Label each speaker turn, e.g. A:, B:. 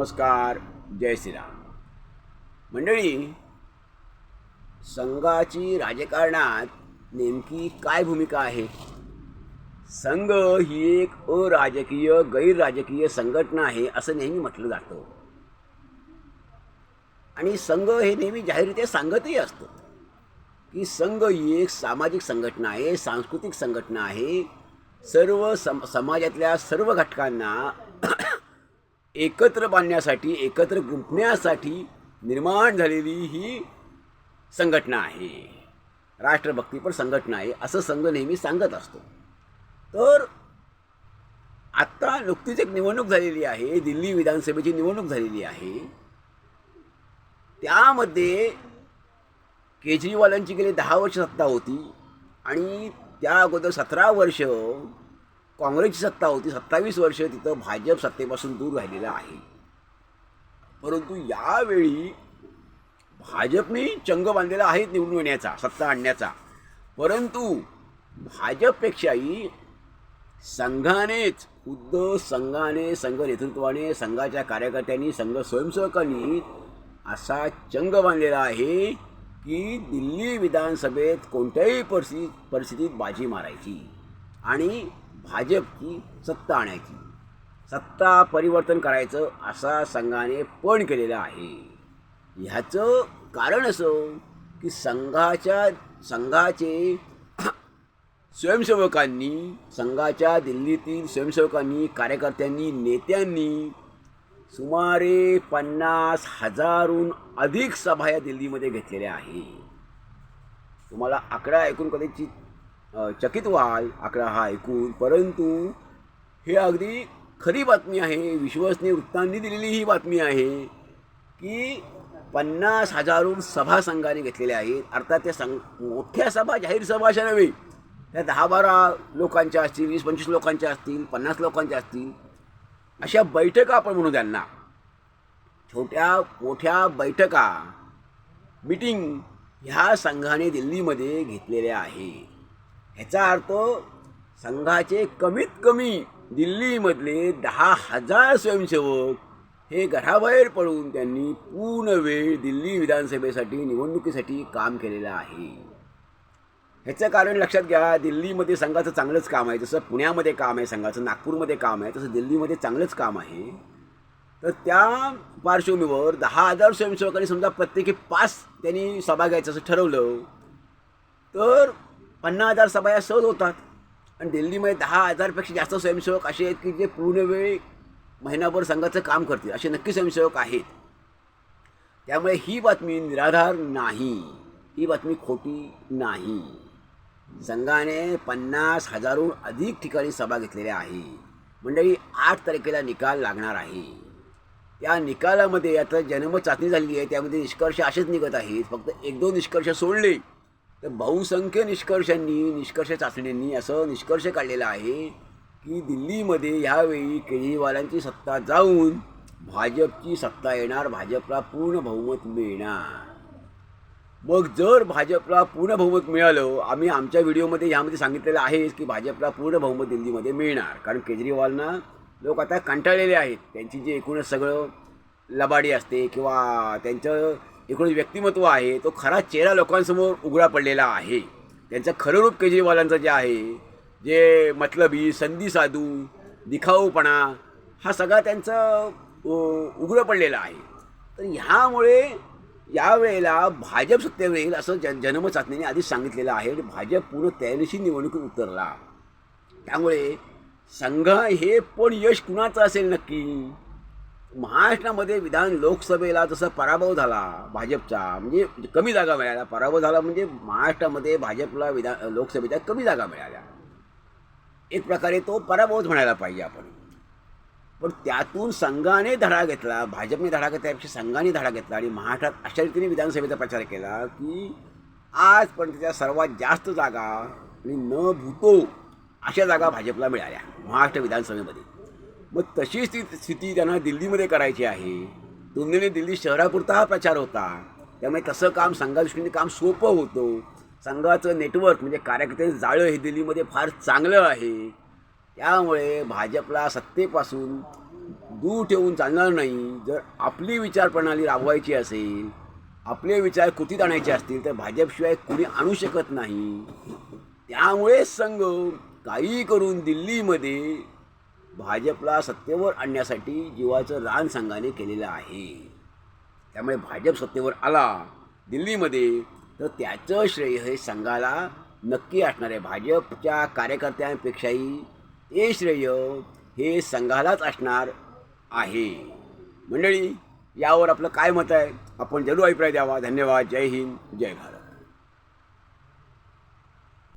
A: नमस्कार जय श्रीराम. मंडळी संघाची राजकारणात नेमकी काय भूमिका आहे? संघ ही एक अराजकीय गैरराजकीय संघटना आहे असं नेहमी म्हटलं जातं. आणि संघ हे नेहमी जाहीररित्या सांगतही असतो की संघ ही एक सामाजिक संघटना आहे सांस्कृतिक संघटना आहे. सर्व सम समाजातल्या सर्व घटकांना एकत्र बांधण्यासाठी एकत्र गुंतण्यासाठी निर्माण झालेली ही संघटना आहे. राष्ट्रभक्तीपर संघटना आहे असं संघ नेहमी सांगत असतो. तर आत्ता नुकतीच एक निवडणूक झालेली आहे दिल्ली विधानसभेची निवडणूक झालेली आहे. त्यामध्ये केजरीवालांची गेली दहा वर्ष सत्ता होती आणि त्या अगोदर सतरा वर्ष काँग्रेसची सत्ता होती सत्तावीस वर्ष तिथं भाजप सत्तेपासून दूर राहिलेलं आहे. परंतु यावेळी भाजपने चंग बांधलेला आहे निवडून येण्याचा सत्ता आणण्याचा. परंतु भाजपपेक्षाही संघानेच खुद्द संघाने संघ नेतृत्वाने संघाच्या कार्यकर्त्यांनी संघ स्वयंसेवकांनी असा चंग बांधलेला आहे की दिल्ली विधानसभेत कोणत्याही परिस्थिती परिस्थितीत बाजी मारायची. आणि भाजपची सत्ता आणायची. सत्ता परिवर्तन करायचं असा संघाने पण केलेलं आहे. ह्याचं कारण असं की संघाच्या संघाचे स्वयंसेवकांनी संघाच्या दिल्लीतील स्वयंसेवकांनी कार्यकर्त्यांनी नेत्यांनी सुमारे पन्नास हजारहून अधिक सभा या दिल्लीमध्ये घेतलेल्या आहे तुम्हाला आकडा ऐकून कदाचित चकित व्हाल आकडा हा ऐकून. परंतु हे अगदी खरी बातमी आहे. विश्वसनीय वृत्तांनी दिलेली ही बातमी आहे की पन्नास हजारहून सभा संघाने घेतलेल्या आहेत. अर्थात त्या संघ मोठ्या सभा जाहीर सभा अशा नव्हे. त्या दहा बारा लोकांच्या असतील वीस पंचवीस लोकांच्या असतील पन्नास लोकांच्या असतील. अशा बैठका आपण म्हणू त्यांना. छोट्या मोठ्या बैठका मीटिंग ह्या संघाने दिल्लीमध्ये घेतलेल्या आहे ह्याचा अर्थ संघाचे कमीत कमी दिल्लीमधले दहा हजार स्वयंसेवक हे घराबाहेर पडून त्यांनी पूर्ण वेळ दिल्ली विधानसभेसाठी निवडणुकीसाठी काम केलेलं आहे. ह्याचं कारण लक्षात घ्या दिल्लीमध्ये संघाचं चांगलंच काम आहे. जसं पुण्यामध्ये काम आहे संघाचं नागपूरमध्ये काम आहे तसं दिल्लीमध्ये चांगलंच काम आहे. तर त्या पार्श्वभूमीवर दहा हजार स्वयंसेवकांनी समजा प्रत्येकी पाच त्यांनी सभा घ्यायचं असं ठरवलं तर पन्नास हजार सभा या सहज होतात. आणि दिल्लीमध्ये दहा हजारपेक्षा जास्त स्वयंसेवक असे आहेत की जे पूर्ण वेळ महिनाभर संघाचं काम करतील. असे नक्की स्वयंसेवक आहेत. त्यामुळे ही बातमी निराधार नाही. ही बातमी खोटी नाही. संघाने पन्नास हजारहून अधिक ठिकाणी सभा घेतलेल्या आहे मंडळी आठ तारखेला निकाल लागणार आहे. या निकालामध्ये आता जनमत चाचणी झाली आहे. त्यामध्ये निष्कर्ष असेच निघत आहेत. फक्त एक दोन निष्कर्ष सोडले. तर बहुसंख्य निष्कर्षांनी निष्कर्ष चाचण्यांनी असं निष्कर्ष काढलेला आहे की दिल्लीमध्ये ह्यावेळी केजरीवालांची सत्ता जाऊन भाजपची सत्ता येणार भाजपला पूर्ण बहुमत मिळणार. मग जर भाजपला पूर्ण बहुमत मिळालं आम्ही आमच्या व्हिडिओमध्ये ह्यामध्ये सांगितलेलं आहेच की भाजपला पूर्ण बहुमत दिल्लीमध्ये मिळणार. कारण केजरीवालना लोक आता कंटाळलेले आहेत. त्यांची जे एकूणच सगळं लबाडी असते किंवा त्यांचं एकूण व्यक्तिमत्व आहे तो खरा चेहरा लोकांसमोर उघडा पडलेला आहे. त्यांचं खरं रूप केजरीवालांचं जे आहे जे मतलबी संधी साधू दिखाऊपणा हा सगळा त्यांचं उघडं पडलेलं आहे. तर ह्यामुळे यावेळेला भाजप सत्तेवर येईल असं जन जनमत चाचणीने आधीच सांगितलेलं आहे आणि भाजप पूर्ण तयारीशी निवडणुकीत उतरला. त्यामुळे संघ हे पण यश कुणाचं असेल नक्की? महाराष्ट्रामध्ये विधान लोकसभेला जसा पराभव झाला भाजपचा म्हणजे कमी जागा मिळाल्या. पराभव झाला म्हणजे महाराष्ट्रामध्ये भाजपला विधान लोकसभेच्या कमी जागा मिळाल्या. एक प्रकारे तो पराभवच म्हणायला पाहिजे आपण. पण त्यातून संघाने धडा घेतला भाजपने धडा घेतल्यापेक्षा संघाने धडा घेतला आणि महाराष्ट्रात अशा रीतीने विधानसभेचा प्रचार केला की आजपर्यंतच्या सर्वात जास्त जागा आणि न भूतो अशा जागा भाजपला मिळाल्या महाराष्ट्र विधानसभेमध्ये. मग तशी स्थिती स्थिती त्यांना दिल्लीमध्ये करायची आहे. तुलनेने दिल्ली शहरापुरता हा प्रचार होता. त्यामुळे तसं काम संघादृष्टीने काम सोपं होतं. संघाचं नेटवर्क म्हणजे कार्यकर्त्यांचं जाळं हे दिल्लीमध्ये फार चांगलं आहे. त्यामुळे भाजपला सत्तेपासून दूर ठेवून चालणार नाही. जर आपली विचारप्रणाली राबवायची असेल आपले विचार कृतीत आणायचे असतील तर भाजपशिवाय कुणी आणू शकत नाही. त्यामुळे संघ काही करून दिल्लीमध्ये भाजपला सत्तेवर आणण्यासाठी जीवाचं रान संघाने केलेलं आहे. त्यामुळे भाजप सत्तेवर आला दिल्लीमध्ये तर त्याचं श्रेय हे संघाला नक्की असणार आहे. भाजपच्या कार्यकर्त्यांपेक्षाही ते श्रेय हे संघालाच असणार आहे. मंडळी यावर आपलं काय मत आहे? आपण जरूर अभिप्राय द्यावा. धन्यवाद. जय हिंद. जय भारत.